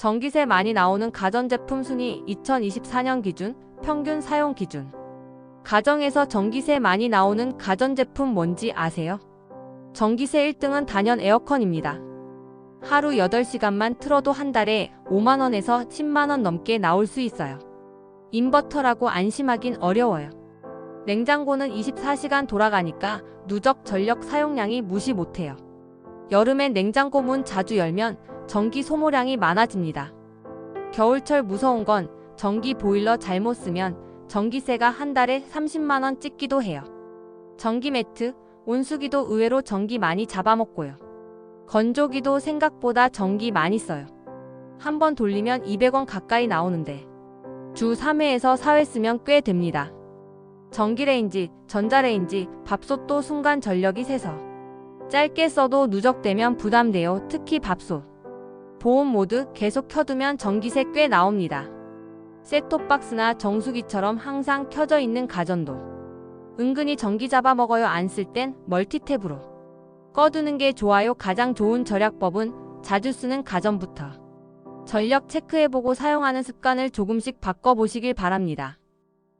전기세 많이 나오는 가전제품 순위 2024년 기준 평균 사용 기준. 가정에서 전기세 많이 나오는 가전제품 뭔지 아세요? 전기세 1등은 단연 에어컨입니다. 하루 8시간만 틀어도 한 달에 5만원에서 10만원 넘게 나올 수 있어요. 인버터라고 안심하긴 어려워요. 냉장고는 24시간 돌아가니까 누적 전력 사용량이 무시 못해요. 여름엔 냉장고 문 자주 열면 전기 소모량이 많아집니다. 겨울철 무서운 건 전기 보일러 잘못 쓰면 전기세가 한 달에 30만원 찍기도 해요. 전기 매트, 온수기도 의외로 전기 많이 잡아먹고요. 건조기도 생각보다 전기 많이 써요. 한 번 돌리면 200원 가까이 나오는데 주 3회에서 4회 쓰면 꽤 됩니다. 전기레인지, 전자레인지, 밥솥도 순간 전력이 새서 짧게 써도 누적되면 부담돼요. 특히 밥솥. 보온 모드 계속 켜두면 전기세 꽤 나옵니다. 셋톱박스나 정수기처럼 항상 켜져 있는 가전도 은근히 전기 잡아먹어요. 안 쓸 땐 멀티탭으로 꺼두는 게 좋아요. 가장 좋은 절약법은 자주 쓰는 가전부터 전력 체크해보고 사용하는 습관을 조금씩 바꿔보시길 바랍니다.